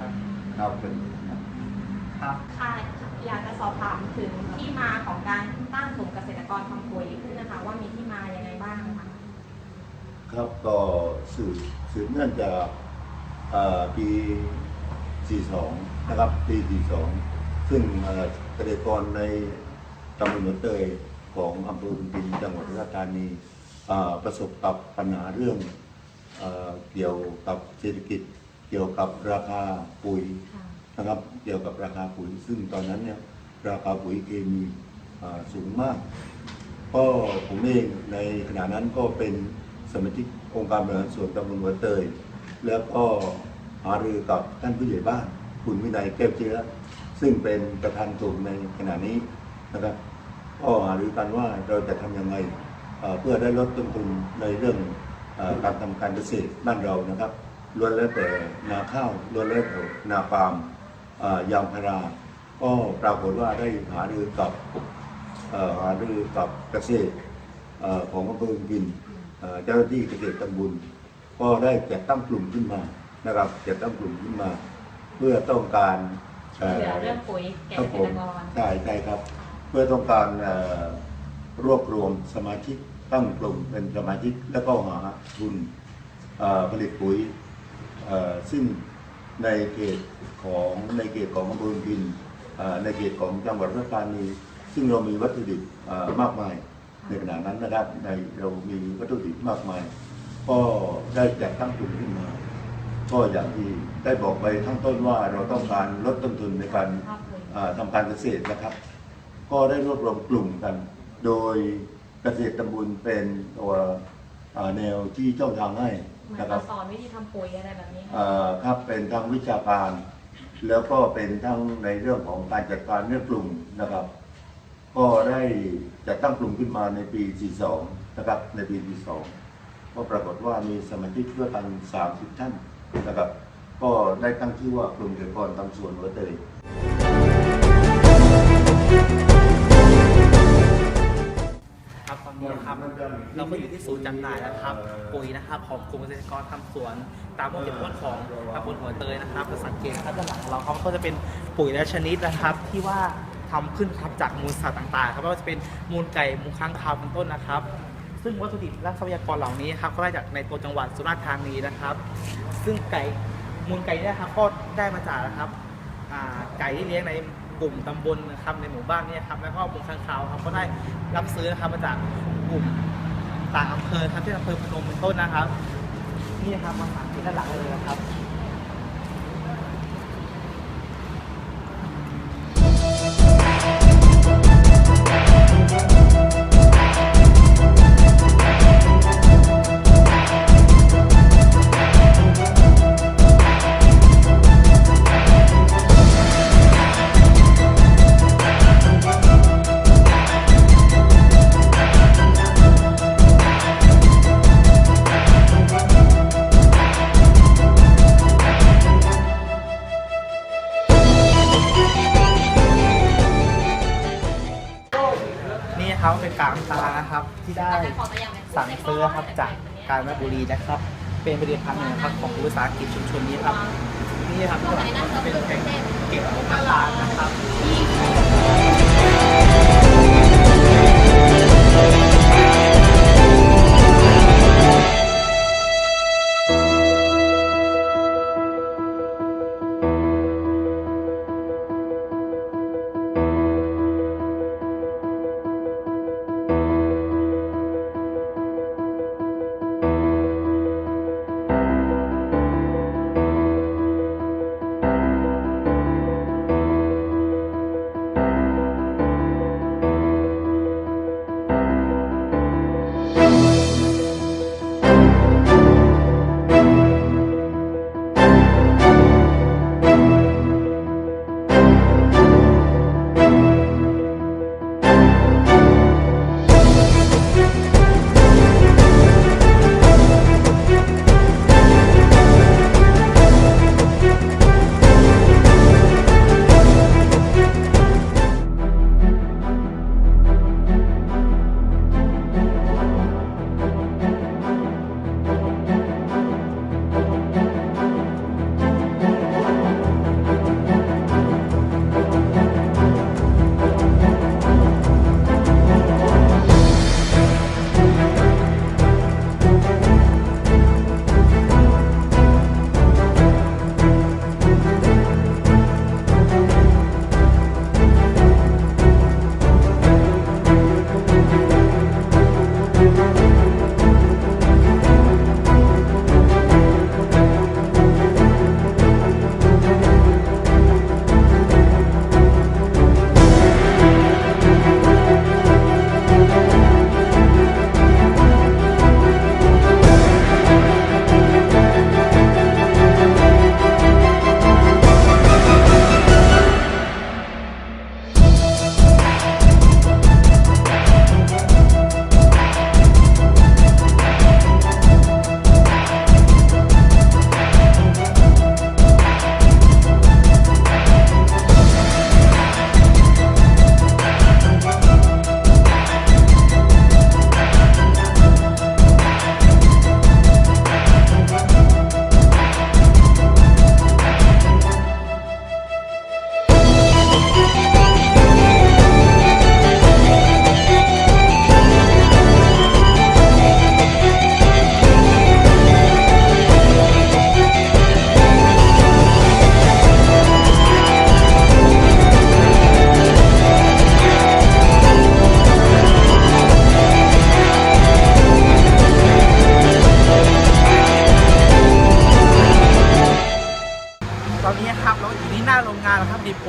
ครับครับเป็นครับค่ะอยากจะสอบถามถึงที่มาของการตั้งกลุ่มเกษตรกรทำปุ๋ยขึ้นนะคะ ว่ามีที่มายังไงบ้างคะครับก็สืบสืบเนื่องจากเอ่อปี 42 นะครับ ปี 42 ซึ่งเอ่อเกษตรกรในตำบลหัวเตยของอำเภอบุญพินจังหวัดอุดรธานีอ่าประสบกับปัญหาเรื่องเอ่อเกี่ยวกับเศรษฐกิจ เกี่ยวกับราคาปุ๋ยนะครับ เกี่ยวกับราคาปุ๋ย ซึ่งตอนนั้นเนี่ยราคาปุ๋ยเคมีอ่าสูงมาก ก็ผมเองในขณะนั้นก็เป็นสมาชิกองค์การบริหารส่วนตำบลหัวเตย แล้วก็หารือกับท่านผู้ใหญ่บ้านคุณวินัยแก้วเชื้อ ซึ่งเป็นประธานกลุ่มในขณะนี้นะครับก็หารือกันว่าเราจะทำยังไงเพื่อได้ลดต้นทุนในเรื่องการทำการเกษตรบ้านเรานะครับ ล้วนแล้วแต่นาข้าวล้วนแล้วแต่นาปาล์มเอ่อยางพารา ก็ปรากฏว่าได้หารือกับเอ่อหารือกับเกษตรเอ่อของอำเภอพินเอ่อเจ้าหน้าที่เกษตรตำบลก็ได้จัดตั้งกลุ่มขึ้นมานะครับจัดตั้งกลุ่มขึ้นมา เพื่อต้องการช่วยเหลือเรื่องปุ๋ยแก่ครับเกผษมตรกรใช่ใช่ครับ เพื่อต้องการเอ่อรวบรวมสมาชิกตั้งกลุ่มเป็นสมาชิกแล้วก็หาทุนเอ่อผลิตปุ๋ยเอ่อ ซึ่งในเขตของในเขตของอำเภอพินในเขตของจังหวัดอุดรธานีซึ่งเรามีวัตถุดิบมากมายในขณะนั้นนะครับในเรามีวัตถุดิบมากมาย ก็ได้จัดตั้งกลุ่มขึ้นมา ก็อย่างที่ได้บอกไปทั้งต้นว่าเราต้องการลดต้นทุนในการภาพปุ๋ยอ่าทำการเกษตรนะครับ ก็ได้รวบรวมกลุ่มกัน โดยเกษตรตำบลเป็นตัวแนวที่เจ้าทางให้ เหมือนนะครัมาบ สอนวิธีทำปุ๋ยอะไรแบบนี้ค่ะอ่าครับเป็นทั้งวิชาการ แล้วก็เป็นทั้งในเรื่องของการจัดการเรื่องกลุ่มนะครับ ก็ได้จัดตั้งกลุ่มขึ้นมาในปี 42 นะครับ ในปี 42 ก็ปรากฏว่ามีสมาชิกด้วยกัน 30 ท่านนะครับ ก็ได้ตั้งชื่อว่ากลุ่มเกษตรกรตำสวนหัวเตย นนี้นะครับ เราก็อยู่ที่ศูนย์จำหน่ายนะครับ ปุ๋ยนะครับของกลุ่มเกษตรกรทำสวน ตามวงจำนวนของตำบลหัวเตยนะครับจะสังเกตนะครับด้านหลังของเราเขาก็จะเป็นปุ๋ยและชนิดนะครับ ที่ว่าทำขึ้นครับจากมูลสัตว์ต่างๆครับไม่ว่าจะเป็นมูลไก่มูลค้างคาวเป็นต้นนะครับ ซึ่งวัตถุดิบและทรัพยากรเหล่านี้ครับก็ได้จากในตัวจังหวัดสุราษฎร์ธานีนะครับ ซึ่งไก่มูลไก่เนี่ยครับก็ได้มาจากนะครับอ่าไก่ที่เลี้ยงใน กลุ่มตำบลนะครับในหมู่บ้านเนี่ยครับแล้วก็บุงค้างคาวครับก็ได้รับซื้อนะครับมาจากกลุ่มต่างอำเภอครับที่อำเภอพนมเป็นต้นนะครับ นี่ครับมาหาที่ด้านหลังเลยนะครับ สามตานะครับ ที่ได้สั่งซื้อครับจากการบุรีนะครับ เป็นผลิตภัณฑ์หนึ่งครับของอุตสาหกิจชุมชนนี้ครับนี่ครับเป็นแกงเก็บของตานะครับ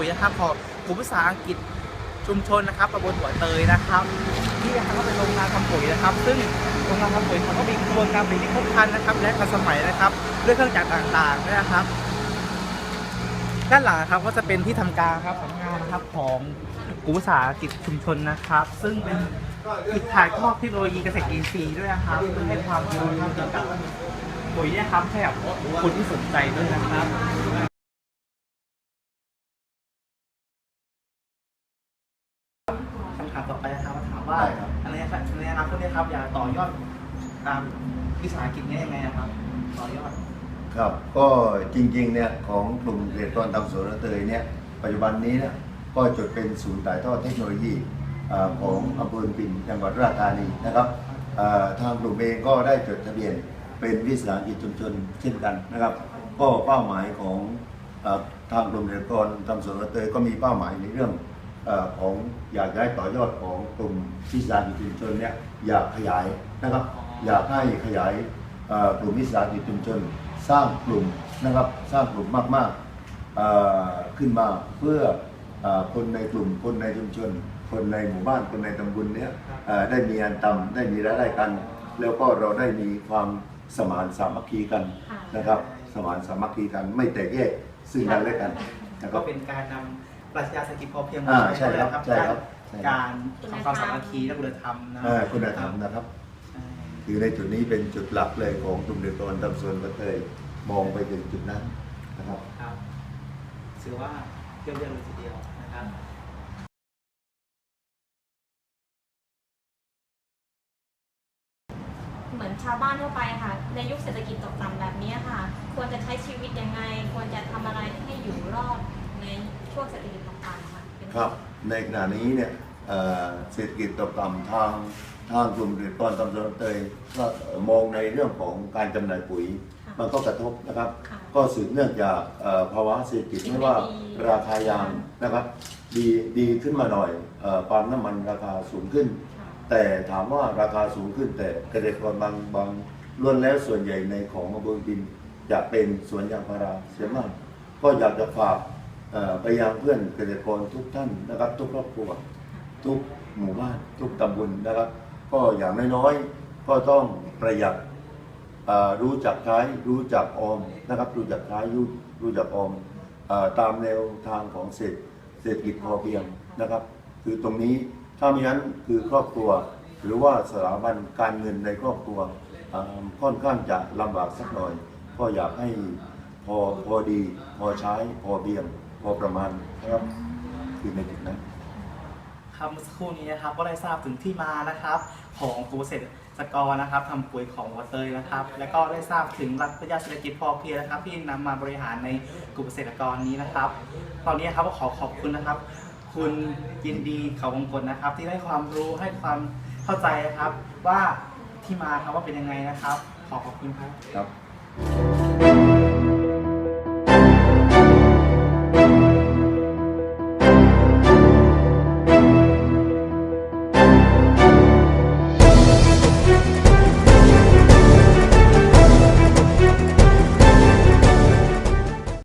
ขุนภาษาอังกฤษชุมชนนะครับตำบลหัวเตยนะครับนี่นะครับก็เป็นโรงงานทำปุ๋ยนะครับ ซึ่งโรงงานทำปุ๋ยเขาก็มีกระบวนการผลิตที่ครบครันนะครับ และทันสมัยนะครับด้วยเครื่องจักรต่างๆด้วยนะครับ ด้านหลังครับก็จะเป็นที่ทำการครับสำนักงานนะครับของกลุ่มวิสาหกิจชุมชนนะครับ ซึ่งเป็นอีกถ่ายทอดเทคโนโลยีเกษตรอินทรีย์ด้วยนะครับซึ่งให้ความรู้เกี่ยวกับปุ๋ยนะครับให้กับคนที่สนใจด้วยนะครับ ว่าได้ครับ อะไรนะครับในอนาคตเนี่ยครับอยากต่อยอดตามวิสาหกิจนี้ยังไงนะครับ ต่อยอด ครับก็จริงๆเนี่ยของกลุ่มเกษตรกรทำสวนระเตยเนี่ยปัจจุบันนี้เนี่ยก็จดเป็นศูนย์ถ่ายทอดเทคโนโลยีอ่าของอำเภอปิ่นจังหวัดราชธานีนะครับอ่าทางกลุ่มเองก็ได้จดทะเบียนเป็นวิสาหกิจชุมชนเช่นกันนะครับ ก็เป้าหมายของอาทางกลุ่มเกษตรกรทำสวนระเตยก็มีเป้าหมายในเรื่องอา ของอยากจะให้ต่อยอดของกลุ่มวิสาหกิจชุมชนเนี่ยอยากขยายนะครับ อยากให้ขยายเอ่อกลุ่มวิสาหกิจชุมชนสร้างกลุ่มนะครับสร้างกลุ่มมากๆเอ่อขึ้นมาเพื่อเอ่อคนในกลุ่มคนในชุมชน คนในหมู่บ้านคนในตำบลเนี้ยเอ่อได้มีงานทำได้มีรายได้กัน แล้วก็เราได้มีความสมานสามัคคีกันค่ะนะครับ สมานสามัคคีกันไม่แตกแยกซึ่งกันและกันนะคก็รับเป็นการนำ ปรัชญาเศรษฐกิจพอเพียงอ่ามาใช่ครับใช่ครับใช่ครับ การทำความสามัคคีและคุณธรรมนะเอ่อคุณธรรมนะครับ ใช่คือในจุดนี้เป็นจุดหลักเลยของกลุ่มเดือดร้อนทำสวนกระเตยมองไปถึงจุดนั้นนะครับ ครับถือว่าเยี่ยมเยี่ยมเลยทีเดียวนะครับเหมือนชาวบ้านทั่วไปค่ะ ในยุคเศรษฐกิจตกต่ำแบบนี้ค่ะ ควรจะใช้ชีวิตยังไง ควรจะทำอะไรให้อยู่รอดในช่ วงเศรษฐกิจตกต่ำค่ะเป็นครับ ในขณะนี้เนี่ยเอ่อเศรษฐกิจตกต่ำทางทางกลุ่มเกษตรกรตำบลเตยก็มองในเรื่องของการจำหน่ายปุ๋ย ค่ะ มันก็กระทบนะครับ ค่ะก็สืบเนื่องจากเอ่อภาวะเศรษฐกิจไม่ว่าดีราคายางนะครับ ดีดีขึ้นมาหน่อยเอ่อปาล์มน้ำมันราคาสูงขึ้น ค่ะ แต่ถามว่าราคาสูงขึ้นแต่เกษตรกรบางบางล้วนแล้วส่วนใหญ่ในของอำเภอดินจะเป็นสวนยางพาราเสียมาก ก็อยากจะฝากเอ่อ ไปยังเพื่อนเกษตรกรทุกท่านนะครับ ทุกครอบครัวทุกหมู่บ้านทุกตำบลนะครับ ก็อย่างน้อยๆก็ต้องประหยัดรู้จักใช้รู้จักออมนะครับ รู้จักใช้รู้รู้จักออมตามแนวทางของเศรษฐเศรษฐกิจพอเพียงนะครับ คือตรงนี้ถ้าไม่งั้นคือครอบครัว หรือว่าสถาบันการเงินในครอบครัวค่อนข้างจะลำบากสักหน่อย ก็อยากให้พอพอดี พอใช้พอเพียง พอประมาณนะครับคือในจุดนั้นครับเมื่อสักครู่นี้นะครับก็ได้ทราบถึงที่มานะครับ ของกลุ่มเกษตรกรนะครับทำปุ๋ยของวัวเตยนะครับ แล้วก็ได้ทราบถึงหลักปรัชญาเศรษฐกิจพอเพียงนะครับ ที่นำมาบริหารในกลุ่มเกษตรกรนี้นะครับ ตอนนี้ครับก็ขอขอบคุณนะครับ คุณยินดีเขาวงกลนะครับ ที่ให้ความรู้ให้ความเข้าใจนะครับ ว่าที่มาครับว่าเป็นยังไงนะครับ ขอขอบคุณครับ ครับ